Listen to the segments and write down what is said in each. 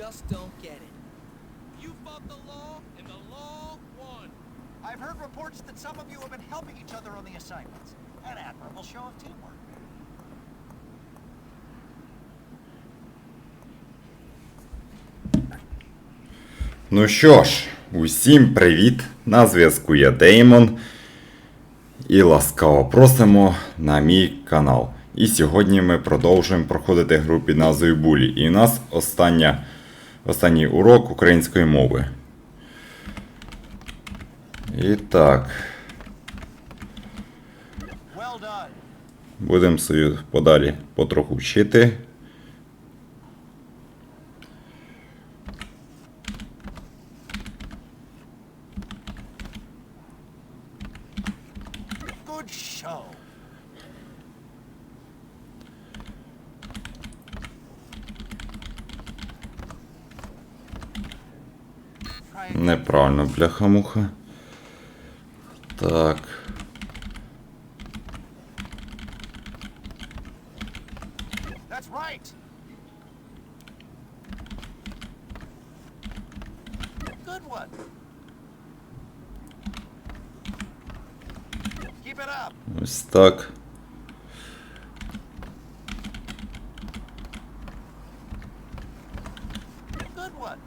just don't get it. You fought the law, and the law won. I've heard reports that some of you have been helping each other on the assignments. An admirable show of teamwork. Ну що ж, усім привіт! На зв'язку я Деймон. І ласкаво просимо на мій канал. І сьогодні ми продовжуємо проходити гру під назвою Булі. І у нас остання, останній урок української мови. І так, будемо подалі потроху вчити. Good show. Неправильно, бляха-муха. Так. That's right. Good one. Keep it up. Ось так. Good one.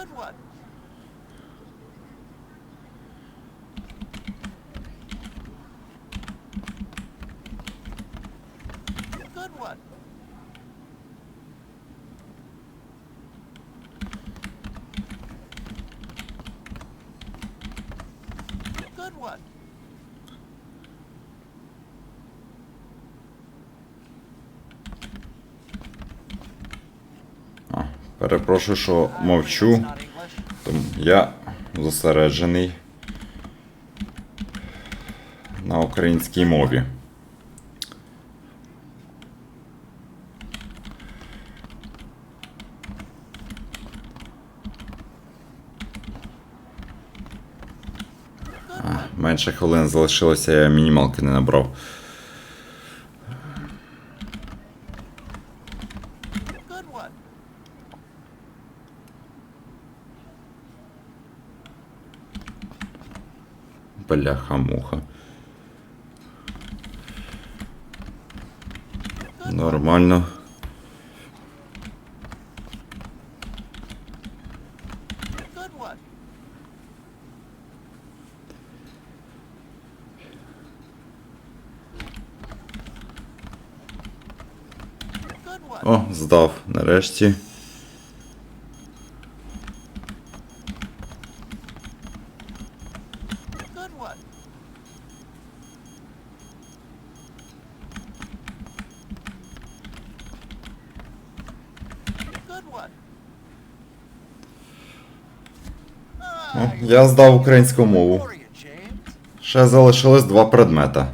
Good one. Good one. Good one. Перепрошую, що мовчу. Тому я зосереджений на українській мові. Менше хвилин залишилося, я мінімалки не набрав. Good one. Бляха-муха. Нормально. О, здав нарешті. Good one. Good one. О, я здав українську мову. Ще залишилось два предмета.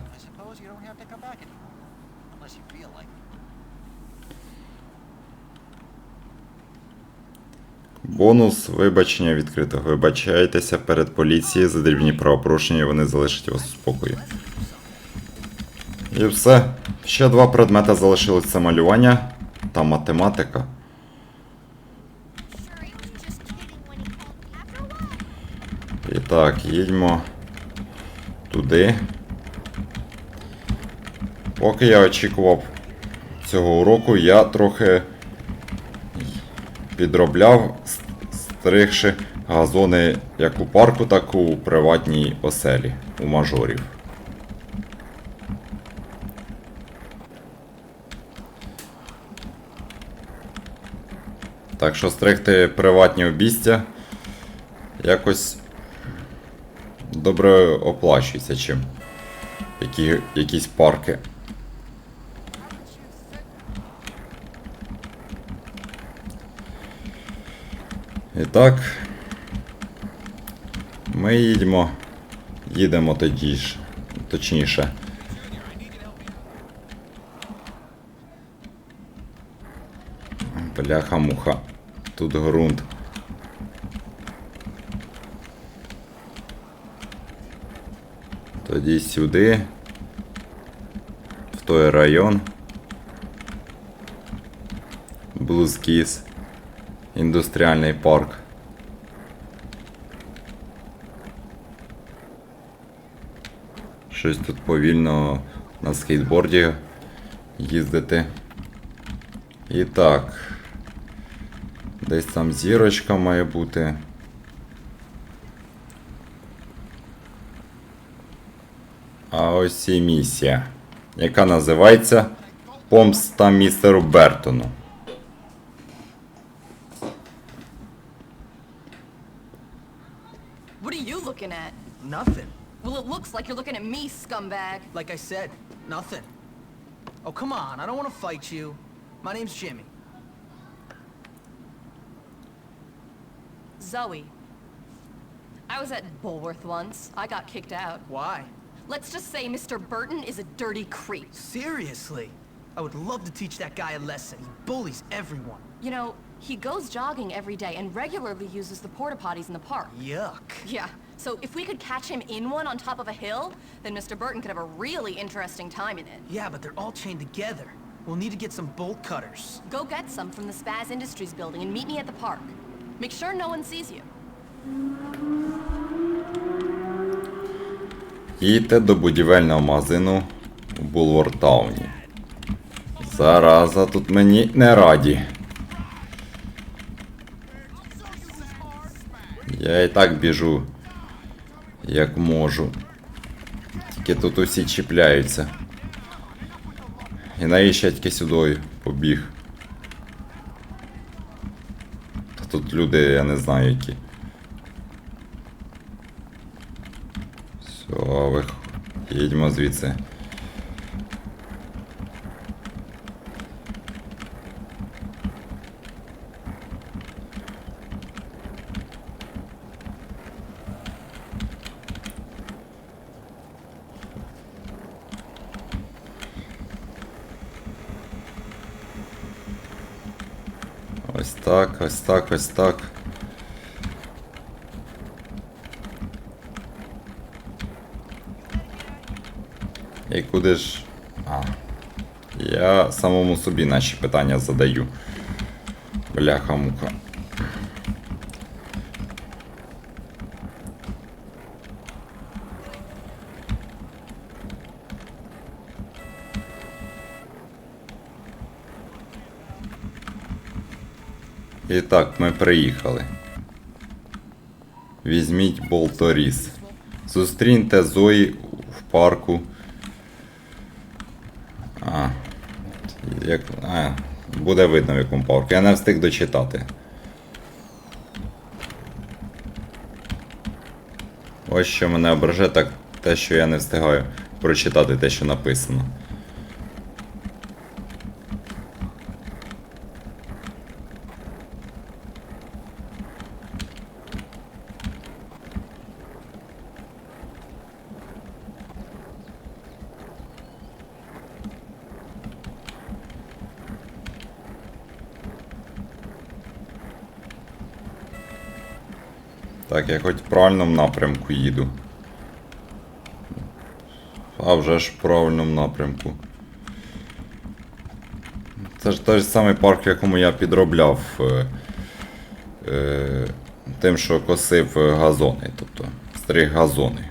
Бонус вибачення відкрито. Вибачайтеся перед поліцією за дрібні правопорушення, і вони залишать вас у спокої. І все. Ще два предмета залишилось це малювання та математика. Sure, he was just kidding when he called me. After a while, І так, їдьмо туди. Поки я очікував цього уроку, я трохи підробляв, стригши газони як у парку, так і у приватній оселі у мажорів. Так що стригти приватні обістя якось добре оплачується, чим які, якісь парки. І так, ми їдемо, їдемо тоді ж, точніше. Бляха-муха. Тут ґрунт. Тоді сюди. В той район. Блузкіс. Індустріальний парк. Щось тут повільно на скейтборді їздити. І так. Десь там зірочка має бути. А ось і місія, яка називається Помста містеру Бертону. What are you looking at? Nothing. Well, it looks like you're looking at me, scumbag. Like I said, nothing. Oh, come on. I don't want to fight you. My name's Jimmy. Zoe. I was at Bulworth once. I got kicked out. Why? Let's just say Mr. Burton is a dirty creep. Seriously? I would love to teach that guy a lesson. He bullies everyone. You know, he goes jogging every day and regularly uses the porta potties in the park. Yuck. Yeah, so if we could catch him in one on top of a hill, then Mr. Burton could have a really interesting time in it. Yeah, but they're all chained together. We'll need to get some bolt cutters. Go get some from the Spaz Industries building and meet me at the park. Make sure no one sees you. Їдьте до будівельного магазину у Булвортауні. Зараза, тут мені не раді. Я і так біжу, як можу. Тільки тут усі чіпляються. І навіщо я тільки сюди побіг. Та тут люди, я не знаю які. Все, вих... їдьмо звідси. Ось так, ось так, ось так. І куди ж. А. Я самому собі наші питання задаю. Бляха-муха. І так, ми приїхали. Візьміть болторіз. Зустріньте Зої в парку. А. Як. А, буде видно в якому парку. Я не встиг дочитати. Ось що мене ображає, так те, що я не встигаю прочитати те, що написано. Так, я хоч в правильному напрямку їду. А вже ж в правильному напрямку. Це ж той самий парк, в якому я підробляв е, е, тим, що косив газони, тобто стриг газони.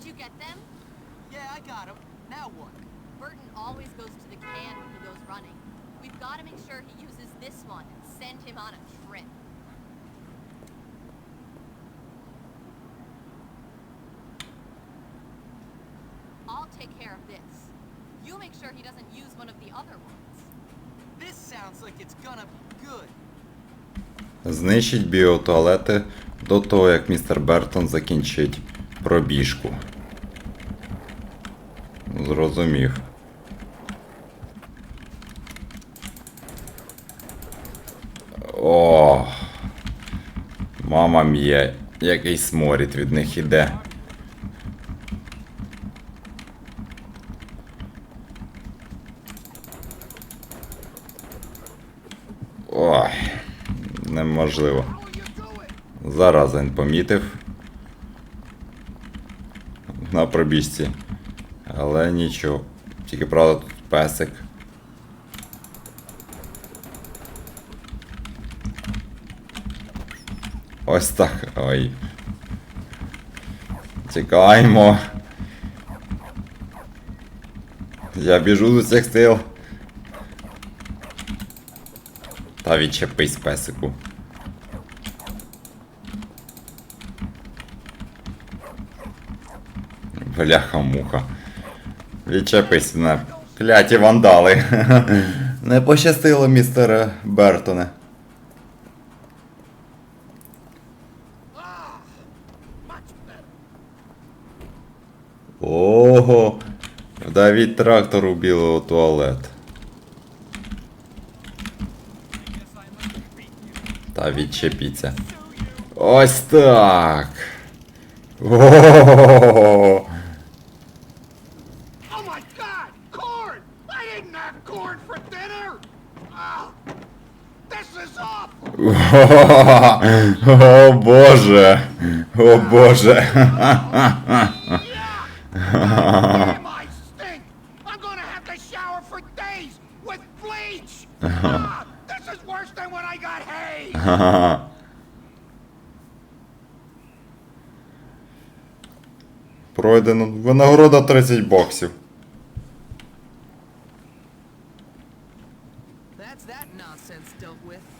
Did you get them? Yeah, I got him. Now what? Burton always goes to the can when he goes running. We've got to make sure he uses this one and send him on a trip. I'll take care of this. You make sure he doesn't use one of the other ones. This sounds like it's gonna be good. Знищить біотуалети до того, як містер Бертон закінчить пробіжку. Зрозумів. О, мама м'є, який сморід від них іде. Ой, неможливо. Зараз він помітив. На пробіжці. Але нічого. Тільки правда тут песик. Ось так. Ой. Тікаємо. Я біжу з усіх сил. Та відчепись песику. Бляха-муха. Відчепись на кляті вандали. Не пощастило, містере Бертоне. Ого! Вдавіть трактор у білого туалет. Та відчепіться. Ось так. О-о-о-о-о. Oh my god! Corn! I didn't have corn for dinner! Oh, this is awful! О боже. О боже. Damn, I stink! I'm gonna have to shower for days with bleach! Ah, this is worse than when I got hay! Пройдено. Винагорода 30 боксів. That's that nonsense dealt with.